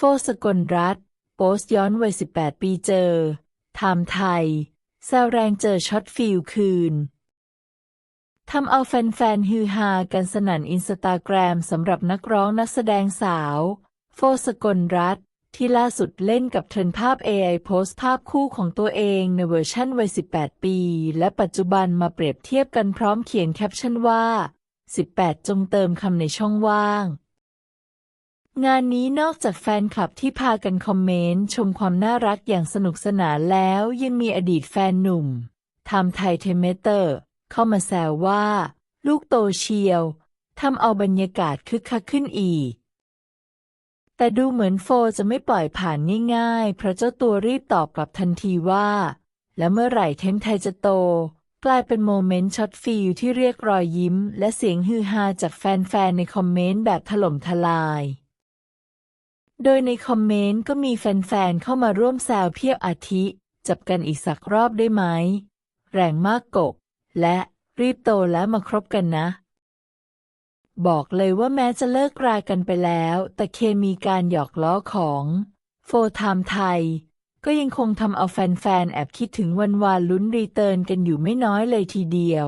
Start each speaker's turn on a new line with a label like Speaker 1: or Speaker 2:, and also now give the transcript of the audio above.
Speaker 1: โฟสกลรัฐโพสย้อนวัย 18 ปีเจอไทม์ไทยแซวแรงเจอช็อตฟิลคืน ทำเอาแฟนๆ ฮือฮากันสนั่นอินสตาแกรมสำหรับนักร้องนักแสดงสาว โฟสกลรัฐ ที่ล่าสุดเล่นกับเทรนภาพ AI โพสต์ภาพคู่ของตัวเองในเวอร์ชั่นวัย 18 ปี และปัจจุบันมาเปรียบเทียบกันพร้อมเขียนแคปชั่นว่า 18 จงเติมคำในช่องว่าง งานนี้นอกจากแฟนคลับที่พากันคอมเมนต์ ชมความน่ารักอย่างสนุกสนานแล้วยังมีอดีตแฟนหนุ่มทม์ไทยเทเมเตอร์ เข้ามาแซวว่า ลูกโตเชียวทำเอาบรรยากาศคึกคักขึ้นอีก แต่ดูเหมือนโฟจะไม่ปล่อยผ่านง่ายๆ เพราะเจ้าตัวรีบตอบกลับทันทีว่า แล้วเมื่อไหร่เทมไทยจะโต กลายเป็นโมเมนต์ช็อตฟิลที่เรียกรอยยิ้ม และเสียงฮือฮาจากแฟนๆในคอมเมนต์แบบถล่มทลาย โดยในคอมเมนต์ก็มีแฟนๆ เข้ามาร่วมแซวเพียบอาทิ จับกันอีกสักรอบได้ไหม แรงมากกก และรีบโตแล้วมาครบกันนะ บอกเลยว่าแม้จะเลิกรากันไปแล้ว แต่เคมีการหยอกล้อของโฟไทม์ไทย ก็ยังคงทำเอาแฟนๆ แอบคิดถึงวันวานลุ้นรีเทิร์นกันอยู่ไม่น้อยเลยทีเดียว